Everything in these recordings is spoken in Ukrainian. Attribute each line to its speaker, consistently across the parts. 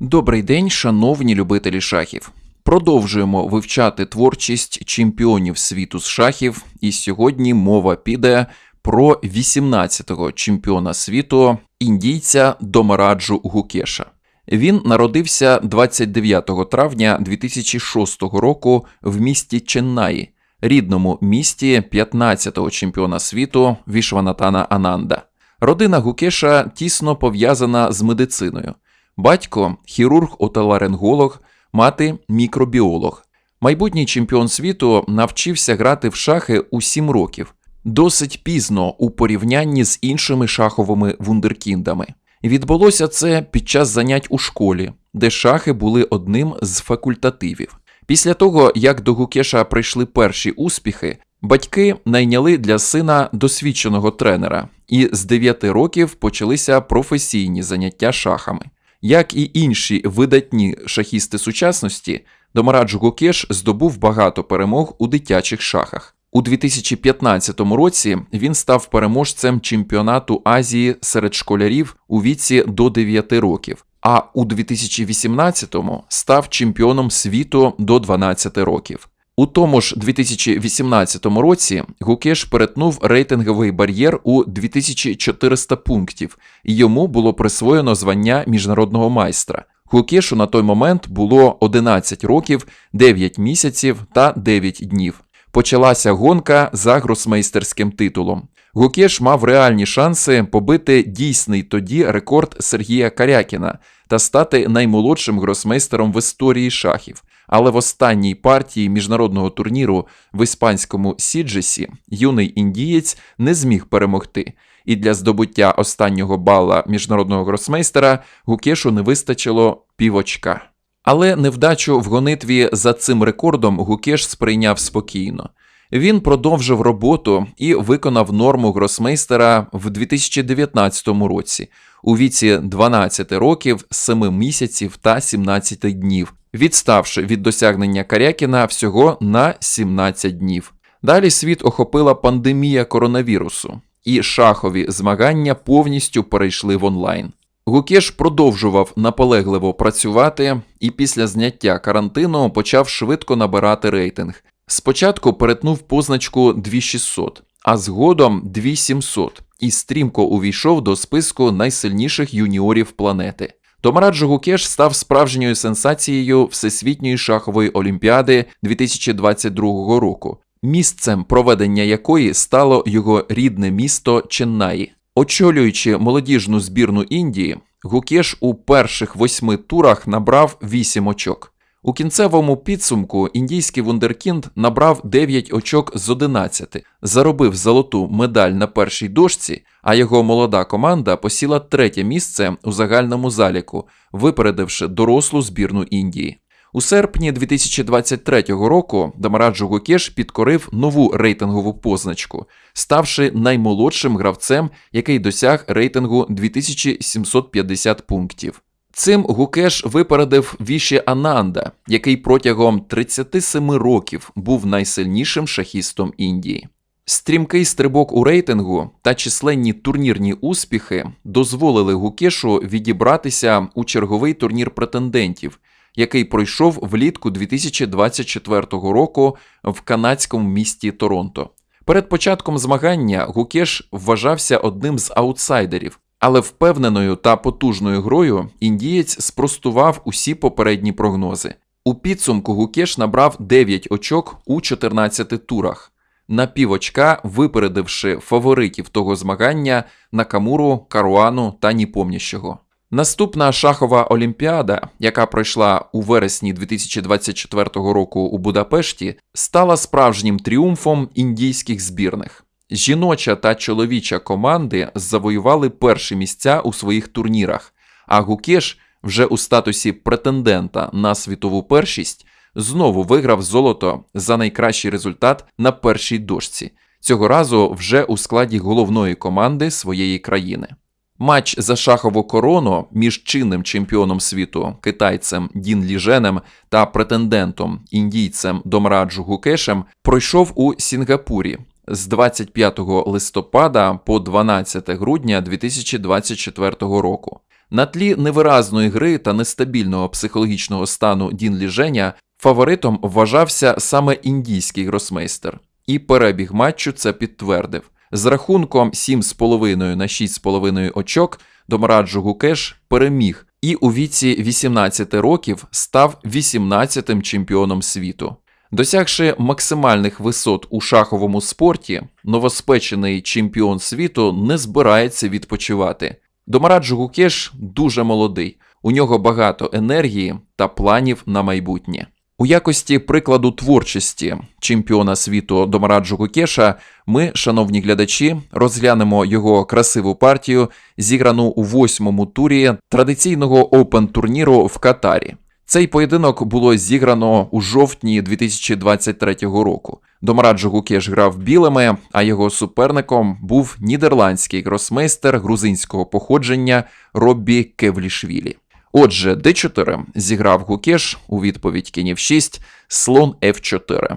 Speaker 1: Добрий день, шановні любителі шахів. Продовжуємо вивчати творчість чемпіонів світу з шахів, і сьогодні мова піде про 18-го чемпіона світу індійця Домараджу Гукеша. Він народився 29 травня 2006 року в місті Ченнаї, рідному місті 15-го чемпіона світу Вішванатана Ананда. Родина Гукеша тісно пов'язана з медициною. Батько хірург-отоларинголог, мати мікробіолог. Майбутній чемпіон світу навчився грати в шахи у 7 років, досить пізно у порівнянні з іншими шаховими вундеркіндами. Відбулося це під час занять у школі, де шахи були одним з факультативів. Після того, як до Гукеша прийшли перші успіхи, батьки найняли для сина досвідченого тренера, і з 9 років почалися професійні заняття шахами. Як і інші видатні шахісти сучасності, Домарадж Гукеш здобув багато перемог у дитячих шахах. У 2015 році він став переможцем чемпіонату Азії серед школярів у віці до 9 років, а у 2018-му став чемпіоном світу до 12 років. У тому ж 2018 році Гукеш перетнув рейтинговий бар'єр у 2400 пунктів, і йому було присвоєно звання міжнародного майстра. Гукешу на той момент було 11 років, 9 місяців та 9 днів. Почалася гонка за гросмейстерським титулом. Гукеш мав реальні шанси побити дійсний тоді рекорд Сергія Карякіна та стати наймолодшим гросмейстером в історії шахів. Але в останній партії міжнародного турніру в іспанському Сіджесі юний індієць не зміг перемогти, і для здобуття останнього бала міжнародного гросмейстера Гукешу не вистачило півочка. Але невдачу в гонитві за цим рекордом Гукеш сприйняв спокійно. Він продовжив роботу і виконав норму гросмейстера в 2019 році у віці 12 років, 7 місяців та 17 днів, відставши від досягнення Карякіна всього на 17 днів. Далі світ охопила пандемія коронавірусу, і шахові змагання повністю перейшли в онлайн. Гукеш продовжував наполегливо працювати і після зняття карантину почав швидко набирати рейтинг. Спочатку перетнув позначку 2600, а згодом 2700 і стрімко увійшов до списку найсильніших юніорів планети. Томараджо Гукеш став справжньою сенсацією Всесвітньої шахової олімпіади 2022 року, місцем проведення якої стало його рідне місто Ченнаї. Очолюючи молодіжну збірну Індії, Гукеш у перших восьми турах набрав вісім очок. У кінцевому підсумку індійський вундеркінд набрав 9 очок з 11, заробив золоту медаль на першій дошці, а його молода команда посіла третє місце у загальному заліку, випередивши дорослу збірну Індії. У серпні 2023 року Дамараджо Гукеш підкорив нову рейтингову позначку, ставши наймолодшим гравцем, який досяг рейтингу 2750 пунктів. Цим Гукеш випередив Віші Ананда, який протягом 37 років був найсильнішим шахістом Індії. Стрімкий стрибок у рейтингу та численні турнірні успіхи дозволили Гукешу відібратися у черговий турнір претендентів, який пройшов влітку 2024 року в канадському місті Торонто. Перед початком змагання Гукеш вважався одним з аутсайдерів, але впевненою та потужною грою індієць спростував усі попередні прогнози. У підсумку Гукеш набрав 9 очок у 14 турах, на півочка випередивши фаворитів того змагання Накамуру, Каруану та Ніпомніщого. Наступна шахова олімпіада, яка пройшла у вересні 2024 року у Будапешті, стала справжнім тріумфом індійських збірних. Жіноча та чоловіча команди завоювали перші місця у своїх турнірах, а Гукеш вже у статусі претендента на світову першість знову виграв золото за найкращий результат на першій дошці, цього разу вже у складі головної команди своєї країни. Матч за шахову корону між чинним чемпіоном світу китайцем Дін Ліженем та претендентом індійцем Домраджу Гукешем пройшов у Сінгапурі з 25 листопада по 12 грудня 2024 року. На тлі невиразної гри та нестабільного психологічного стану Дін Ліженя фаворитом вважався саме індійський гросмейстер, і перебіг матчу це підтвердив. З рахунком 7,5 на 6,5 очок Домараджу Гукеш переміг і у віці 18 років став 18-тим чемпіоном світу. Досягши максимальних висот у шаховому спорті, новоспечений чемпіон світу не збирається відпочивати. Домараджу Гукеш дуже молодий, у нього багато енергії та планів на майбутнє. У якості прикладу творчості чемпіона світу Домараджу Гукеша ми, шановні глядачі, розглянемо його красиву партію, зіграну у восьмому турі традиційного опен турніру в Катарі. Цей поєдинок було зіграно у жовтні 2023 року. Домараджо Гукеш грав білими, а його суперником був нідерландський гросмейстер грузинського походження Роббі Кевлішвілі. Отже, d4 зіграв Гукеш у відповідь кінь f6, слон f4,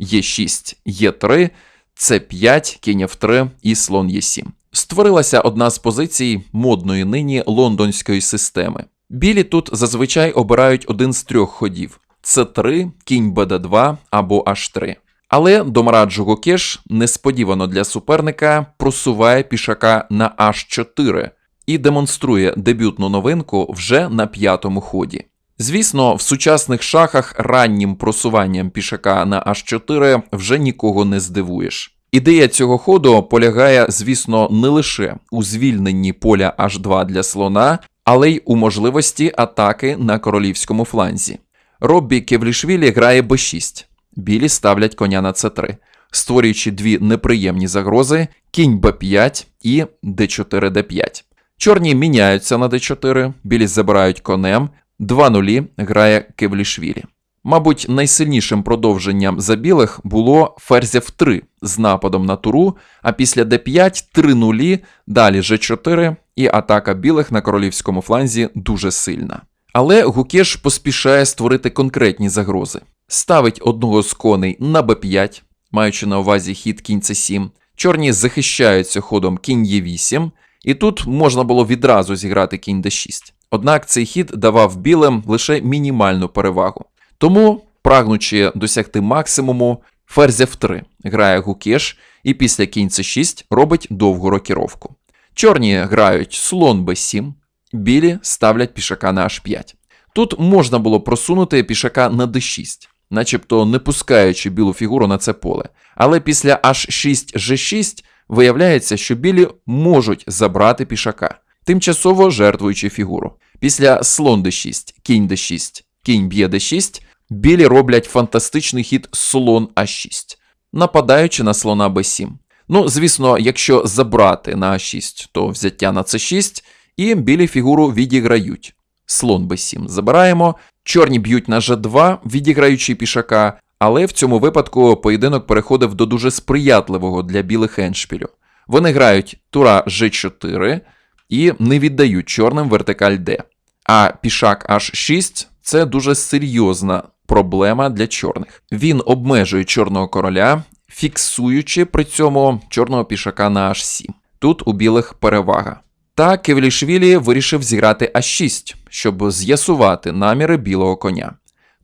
Speaker 1: Е6, Е3, С5, кінь f3 і слон Е7. Створилася одна з позицій модної нині лондонської системи. Білі тут зазвичай обирають один з трьох ходів: С3, кінь БД2 або H3. Але Домараджо Гокеш несподівано для суперника просуває пішака на H4 і демонструє дебютну новинку вже на п'ятому ході. Звісно, в сучасних шахах раннім просуванням пішака на H4 вже нікого не здивуєш. Ідея цього ходу полягає, звісно, не лише у звільненні поля H2 для слона, але й у можливості атаки на королівському фланзі. Роббі Кевлішвілі грає b6, білі ставлять коня на c3, створюючи дві неприємні загрози: кінь b5 і d4 d5. Чорні міняються на d4, білі забирають конем, 2 нулі грає Кевлішвілі. Мабуть, найсильнішим продовженням за білих було ферзь f3 з нападом на туру, а після d5 3 нулі, далі g4 і атака білих на королівському фланзі дуже сильна. Але Гукеш поспішає створити конкретні загрози. Ставить одного з коней на b5, маючи на увазі хід кінь c7. Чорні захищаються ходом кінь e8, і тут можна було відразу зіграти кінь d6. Однак цей хід давав білим лише мінімальну перевагу. Тому, прагнучи досягти максимуму, ферзь f3 грає Гукеш і після кінь c6 робить довгу рокіровку. Чорні грають слон b7, білі ставлять пішака на h5. Тут можна було просунути пішака на d6, начебто не пускаючи білу фігуру на це поле. Але після h6 g6 виявляється, що білі можуть забрати пішака, тимчасово жертвуючи фігуру. Після слон d6, кінь d6, кінь б'є d6, білі роблять фантастичний хід слон а6, нападаючи на слона b7. Ну, звісно, якщо забрати на а6, то взяття на c6, і білі фігуру відіграють. Слон b7 забираємо, чорні б'ють на g2, відіграючи пішака, але в цьому випадку поєдинок переходив до дуже сприятливого для білих еншпілю. Вони грають тура g4 і не віддають чорним вертикаль d. А пішак h6 це дуже серйозна проблема для чорних. Він обмежує чорного короля, фіксуючи при цьому чорного пішака на h7. Тут у білих перевага. Та Кевлішвілі вирішив зіграти А6, щоб з'ясувати наміри білого коня.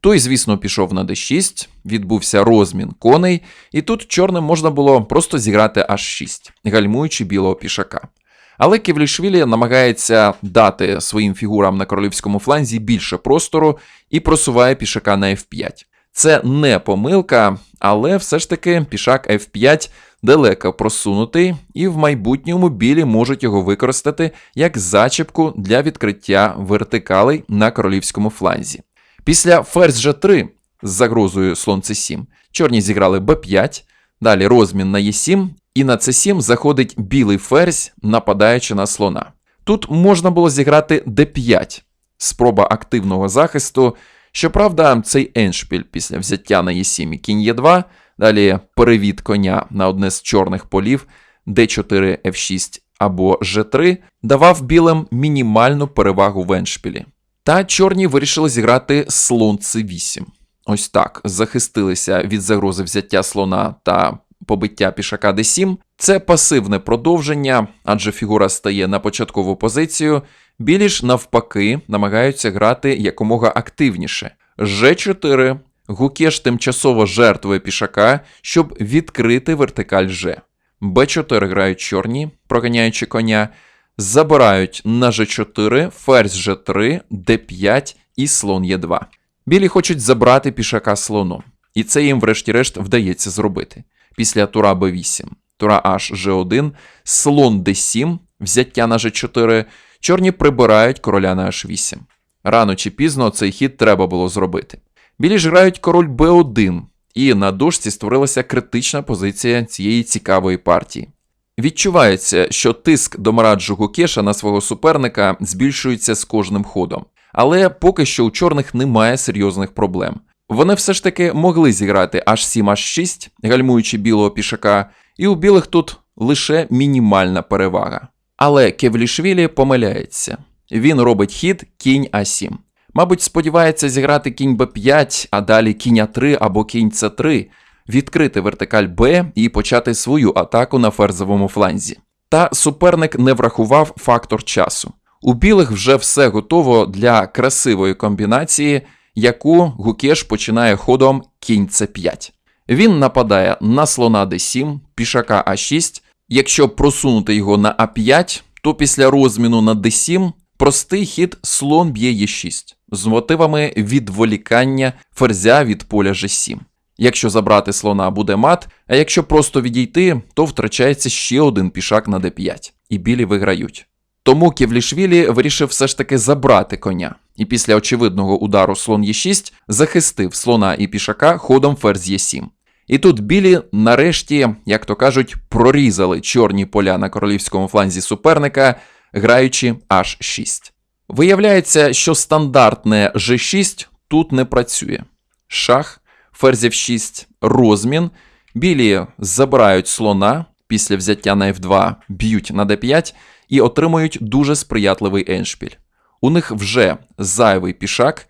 Speaker 1: Той, звісно, пішов на d6, відбувся розмін коней, і тут чорним можна було просто зіграти H6, гальмуючи білого пішака. Але Кевлішвілі намагається дати своїм фігурам на королівському фланзі більше простору і просуває пішака на F5. Це не помилка, але все ж таки пішак F5 далеко просунутий, і в майбутньому білі можуть його використати як зачіпку для відкриття вертикалей на королівському фланзі. Після ферзь G3 з загрозою слон c7 чорні зіграли b5, далі розмін на e7, і на c7 заходить білий ферзь, нападаючи на слона. Тут можна було зіграти d5, спроба активного захисту. Щоправда, цей еншпіль після взяття на e7 і кінь e2, далі перевід коня на одне з чорних полів, d4, f6 або g3, давав білим мінімальну перевагу в еншпілі. Та чорні вирішили зіграти слон c8. Ось так захистилися від загрози взяття слона та побиття пішака d7 це пасивне продовження, адже фігура стає на початкову позицію. Білі ж навпаки намагаються грати якомога активніше. G4. Гукеш тимчасово жертвує пішака, щоб відкрити вертикаль G. Б4 грають чорні, проганяючи коня. Забирають на G4, ферзь G3, D5 і слон Е2. Білі хочуть забрати пішака слоном, і це їм, врешті-решт, вдається зробити. Після тура b8, тура h g1, слон d7, взяття на g4, чорні прибирають короля на h8. Рано чи пізно цей хід треба було зробити. Білі ж грають король b1, і на дошці створилася критична позиція цієї цікавої партії. Відчувається, що тиск до Мараджу Гукеша на свого суперника збільшується з кожним ходом. Але поки що у чорних немає серйозних проблем. Вони все ж таки могли зіграти H7, H6, гальмуючи білого пішака, і у білих тут лише мінімальна перевага. Але Кевлішвілі помиляється. Він робить хід кінь А7. Мабуть, сподівається зіграти кінь Б5, а далі кінь А3 або кінь С3, відкрити вертикаль Б і почати свою атаку на ферзовому фланзі. Та суперник не врахував фактор часу. У білих вже все готово для красивої комбінації, яку Гукеш починає ходом кінь С5. Він нападає на слона d7, пішака А6. Якщо просунути його на А5, то після розміну на d7 простий хід слон б'є Е6 з мотивами відволікання ферзя від поля G7. Якщо забрати слона буде мат, а якщо просто відійти, то втрачається ще один пішак на d5, і білі виграють. Тому Кевлішвілі вирішив все ж таки забрати коня, і після очевидного удару слон Е6 захистив слона і пішака ходом ферзь Е7. І тут білі, нарешті, як то кажуть, прорізали чорні поля на королівському фланзі суперника, граючи H6. Виявляється, що стандартне G6 тут не працює. Шах, ферзь F6, розмін. Білі забирають слона після взяття на F2, б'ють на D5 і отримують дуже сприятливий еншпіль. У них вже зайвий пішак,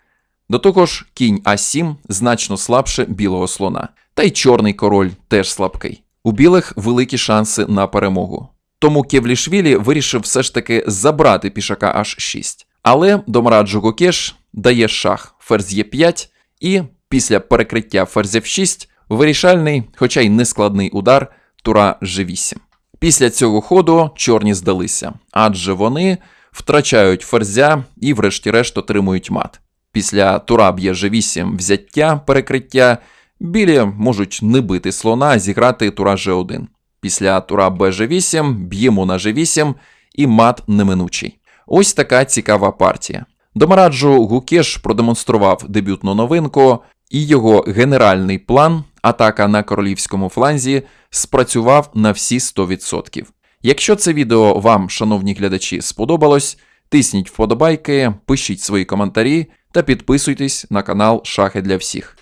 Speaker 1: до того ж, кінь А7 значно слабше білого слона. Та й чорний король теж слабкий. У білих великі шанси на перемогу. Тому Кевлішвілі вирішив все ж таки забрати пішака H6. Але Домраджу Гокеш дає шах ферзь Е5 і після перекриття ферзь F6 вирішальний, хоча й нескладний удар тура G8. Після цього ходу чорні здалися, адже вони втрачають ферзя і, врешті-решт, отримують мат. Після тура б'є G8 взяття перекриття, білі можуть не бити слона, зіграти тура G1. Після тура Bg8 б'ємо на G8 і мат неминучий. Ось така цікава партія. Домараджу Гукеш продемонстрував дебютну новинку, і його генеральний план, атака на королівському фланзі, спрацював на всі 100%. Якщо це відео вам, шановні глядачі, сподобалось, тисніть вподобайки, пишіть свої коментарі та підписуйтесь на канал Шахи для всіх.